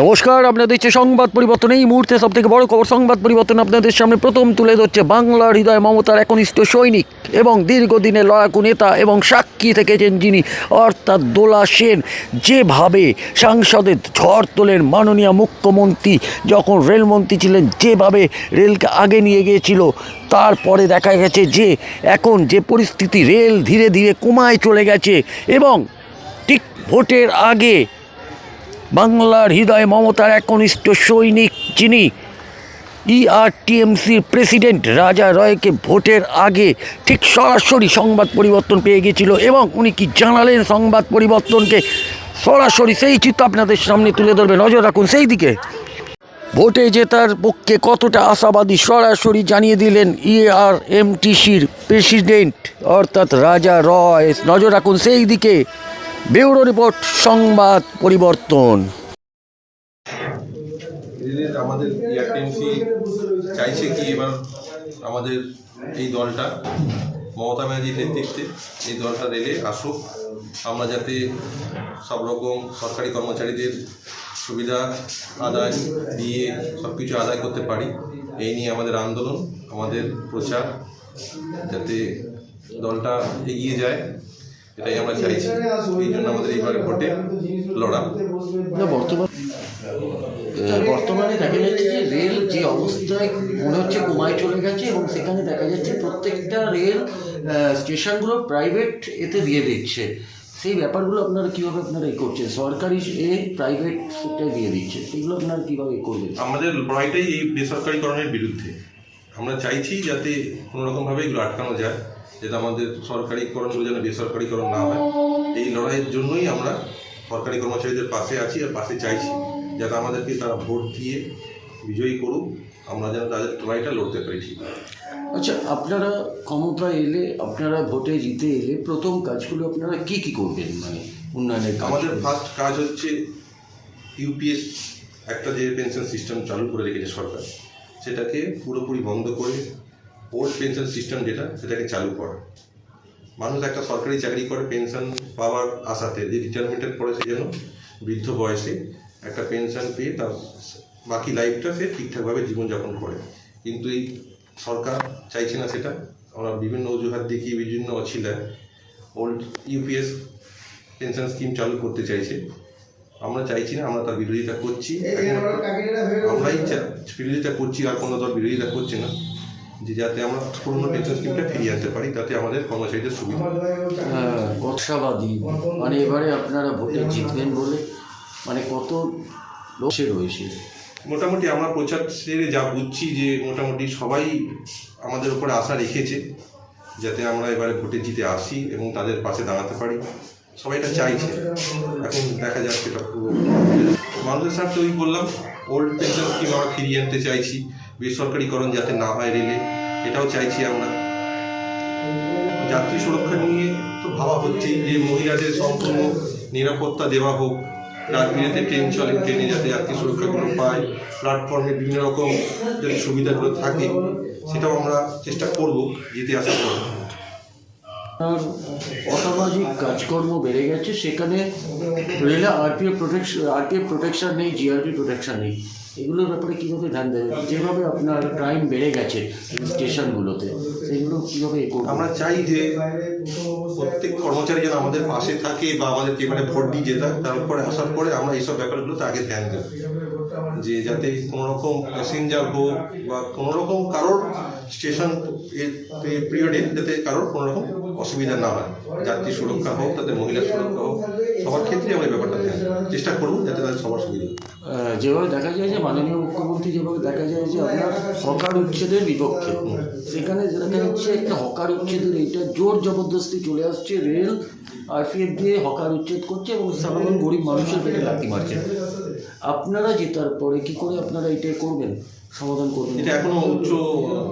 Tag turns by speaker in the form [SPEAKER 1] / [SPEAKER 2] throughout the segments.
[SPEAKER 1] নমস্কার, আপনাদের হচ্ছে সংবাদ পরিবর্তন। এই মুহূর্তে সব থেকে বড় খবর, সংবাদ পরিবর্তন আপনাদের সামনে প্রথম তুলে ধরছে বাংলার হৃদয় মমতার একনিষ্ঠ সৈনিক এবং দীর্ঘদিনের লড়াকু নেতা এবং সাক্ষী থেকেছেন যিনি, অর্থাৎ দোলা সেন। যেভাবে সাংসদের ঝড় তোলেন মাননীয় মুখ্যমন্ত্রী, যখন রেলমন্ত্রী ছিলেন, যেভাবে রেলকে আগে নিয়ে গিয়েছিল, তারপরে দেখা গেছে যে এখন যে পরিস্থিতি, রেল ধীরে ধীরে কমায় চলে গেছে এবং ঠিক ভোটের আগে বাংলার হৃদয় মমতার একনিষ্ঠ সৈনিক যিনি E ইআরটিএমসির প্রেসিডেন্ট রাজা রয়কে ভোটের আগে ঠিক সরাসরি সংবাদ পরিবর্তন পেয়ে গেছিল এবং উনি কি জানালেন সংবাদ পরিবর্তনকে? সরাসরি সেই চিত্র আপনাদের সামনে তুলে ধরবে। নজর রাখুন সেই দিকে। ভোটে জেতার পক্ষে কতটা আশাবাদী সরাসরি জানিয়ে দিলেন E ইআরএমটিসির প্রেসিডেন্ট, অর্থাৎ রাজা রয়। নজর রাখুন সেই দিকে। ব্যুরো রিপোর্ট, সংবাদ পরিবর্তন।
[SPEAKER 2] আমাদের এয়ারটেন্সি চাইছে কি এবার আমাদের এই দলটা? মমতা ব্যানার্জির নেতৃত্বে এই দলটা রেলে আসুক। আমরা যাতে সব রকম সরকারি কর্মচারীদের সুবিধা আদায় দিয়ে সব কিছু আদায় করতে পারি, এই নিয়ে আমাদের আন্দোলন, আমাদের প্রচার, যাতে দলটা এগিয়ে যায়। এটাই আমরা চাইছি। এই জন্য আমাদের এইবারে ভোটে লড়া
[SPEAKER 1] না বর্তমান বর্তমানে দেখা যাচ্ছে যে রেল যে অবস্থায় মনে হচ্ছে কমায় চলে গেছে এবং সেখানে দেখা যাচ্ছে প্রত্যেকটা রেল আহ, স্টেশনগুলো প্রাইভেট এতে দিয়ে দিচ্ছে। সেই ব্যাপারগুলো আপনারা কীভাবে আপনারা এ করছেন? সরকারি এ প্রাইভেট সেক্টরে দিয়ে দিচ্ছে। সেগুলো আপনারা কীভাবে এ করবেন?
[SPEAKER 2] আমাদের লড়াইটাই এই বেসরকারিকরণের বিরুদ্ধে। আমরা চাইছি যাতে কোনো রকমভাবে এগুলো আটকানো যায় যাতে আমাদের সরকারিকরণগুলো যেন বেসরকারিকরণ না হয়। এই লড়াইয়ের জন্যই আমরা সরকারি কর্মচারীদের পাশে আছি আর পাশে চাইছি যাতে আমাদেরকে তারা ভোট দিয়ে বিজয়ী করুক। আমরা যেন তাদের লড়াইটা লড়তে পারি ঠিক
[SPEAKER 1] আচ্ছা আপনারা ক্ষমতা এলে আপনারা ভোটে জিতে এলে প্রথম কাজগুলো আপনারা কি কি করবেন? মানে উন্নয়নের
[SPEAKER 2] আমাদের ফার্স্ট কাজ হচ্ছে ইউপিএস একটা যে পেনশন সিস্টেম চালু করে রেখেছে সরকার। সেটাকে পুরোপুরি বন্ধ করে ওল্ড পেনশন সিস্টেম যেটা, সেটাকে চালু করা। মানুষ একটা সরকারি চাকরি করে পেনশন পাওয়ার আশাতে, যে রিটায়ারমেন্টের পরে সে যেন বৃদ্ধ বয়সে একটা পেনশন পেয়ে তার বাকি লাইফটা সে ঠিকঠাকভাবে জীবনযাপন করে। কিন্তু এই সরকার চাইছে না সেটা। আমরা বিভিন্ন অজুহাত দেখিয়ে বিভিন্ন অছিলায় ওল্ড ইউপিএস পেনশন স্কিম চালু করতে চাইছে। আমরা চাইছি না আমরা তার বিরোধিতা করছি। আমরাই বিরোধিতা করছি আর কোনো দল বিরোধিতা করছে না। যে যাতে আমরা পুরনো পেনশন স্কিমটা ফিরিয়ে আনতে পারি তাতে আমাদের কর্মচারীদের সুবিধা। হয়।
[SPEAKER 1] বর্ষাবাদী। মানে এবারে আপনারা ভোটে জিতবেন বলে মানে কত লোকে রয়েছে?
[SPEAKER 2] মোটামুটি আমরা প্রচার সেরে যা বুঝছি যে মোটামুটি সবাই আমাদের উপরে আশা রেখেছে যাতে আমরা এবারে ভোটে জিতে আসি এবং তাদের পাশে দাঁড়াতে পারি। সবাই এটা চাইছে। এখন দেখা যাচ্ছে এটা পুরো মানুষের স্বার্থে ওই বললাম ওল্ড পেনশন স্কিম আমরা ফিরিয়ে আনতে চাইছি, বেসরকারিকরণ যাতে না হয় রেলে, এটাও চাইছি আমরা। যাত্রী সুরক্ষা নিয়ে তো ভাবা হচ্ছেই যে মহিলাদের সম্পূর্ণ নিরাপত্তা দেওয়া হোক রাত বিরেতে ট্রেন চলে, ট্রেনে যাতে যাত্রী সুরক্ষাগুলো পায় প্ল্যাটফর্মে বিভিন্ন রকম যাতে সুবিধাগুলো থাকে, সেটাও আমরা চেষ্টা করব, যেতে আসার পর
[SPEAKER 1] আর অসামাজিক কাজকর্ম বেড়ে গেছে, সেখানে রেলে আরপিএফ প্রোটেকশন আরপিএফ প্রোটেকশন নেই জিআরপি প্রোটেকশন নেই। এগুলোর ব্যাপারে কীভাবে ধ্যান দেবেন? যেভাবে আপনার ক্রাইম বেড়ে গেছে স্টেশনগুলোতে সেগুলো কীভাবে
[SPEAKER 2] আমরা চাই যে প্রত্যেক কর্মচারী যেন আমাদের পাশে থাকে বা আমাদেরকে এবারে ভোট দিয়ে যেতে তারপরে আসার পরে আমরা এইসব ব্যাপারগুলোতে আগে ধ্যান দেব। যে যাতে কোনো রকম প্যাসেঞ্জার হোক বা কোনো রকম কারোর স্টেশন পিরিয়ডে যাতে কারোর কোনো রকম অসুবিধা না হয়। যাত্রী সুরক্ষা হোক তাদের মহিলা সুরক্ষা হোক সবার ক্ষেত্রে আমরা ব্যাপারটা ধ্যান চেষ্টা করব যাতে তাদের সবার সুবিধা
[SPEAKER 1] যেভাবে দেখা যায় যে মাননীয় মুখ্যমন্ত্রী যেভাবে দেখা যায় যে আপনার হকার উচ্ছেদের বিপক্ষে সেখানে দেখা যাচ্ছে একটা হকার উচ্ছেদের এইটা জোর জবরদস্তি চলে আসছে, রেল, আরপিএফ দিয়ে হকার উচ্ছেদ করছে এবং সাধারণ গরিব মানুষের পেটে লাথি মারছে। আপনারা জেতার পরে কি করে আপনারা এটাই করবেন? সমাধান করবেন।
[SPEAKER 2] এটা এখনও উচ্চ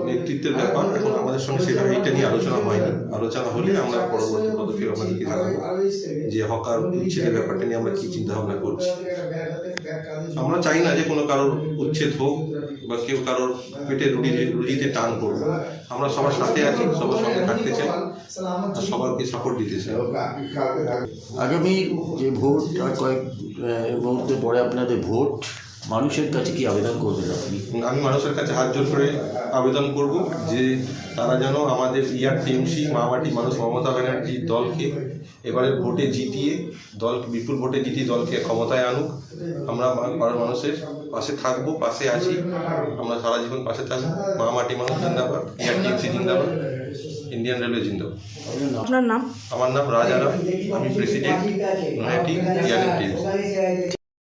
[SPEAKER 2] নেতৃত্বের ব্যাপার। এখন আমাদের সঙ্গে সেটা এটা নিয়ে আলোচনা হয়নি। আলোচনা হলে আমরা পরবর্তী পদক্ষেপ আপনাদেরকে জানাব যে হকার উচ্ছেদের ব্যাপারটা নিয়ে আমরা কি চিন্তা ভাবনা করছি আমরা চাই না যে কোনো কারোর উচ্ছেদ হোক বা কেউ কারোর পেটে রুটি রুটিতে টান করব আমরা সবার সাথে আছি সবার সঙ্গে থাকতে চাই আর সবাইকে সাপোর্ট দিতে চাই।
[SPEAKER 1] আগামী যে ভোট আর কয়েক আহ, মুহূর্তে পরে আপনাদের ভোট মানুষের কাছে কি আবেদন করবেন আপনি?
[SPEAKER 2] আমি মানুষের কাছে হাত জোর করে আবেদন করব যে তারা যেন আমাদের ইয়ার টিএমসি মামাটি মানুষ মমতা ব্যানার্জির দলকে এবারে ভোটে জিতিয়ে দল বিপুল ভোটে জিতিয়ে দলকে ক্ষমতায় আনুক। আমরা মা- মানুষের পাশে থাকব পাশে আছি। আমরা সারা জীবন পাশে থাকব। মামাটি মানুষ জিন্দাবাদ ইয়ার টিএমসি জিন্দাবাদ ইন্ডিয়ান রেলওয়ে জিন্দাবাদ।
[SPEAKER 3] আপনার নাম?
[SPEAKER 2] আমার নাম রাজারাম আমি প্রেসিডেন্ট নয়াটি ইয়ার টিএমসি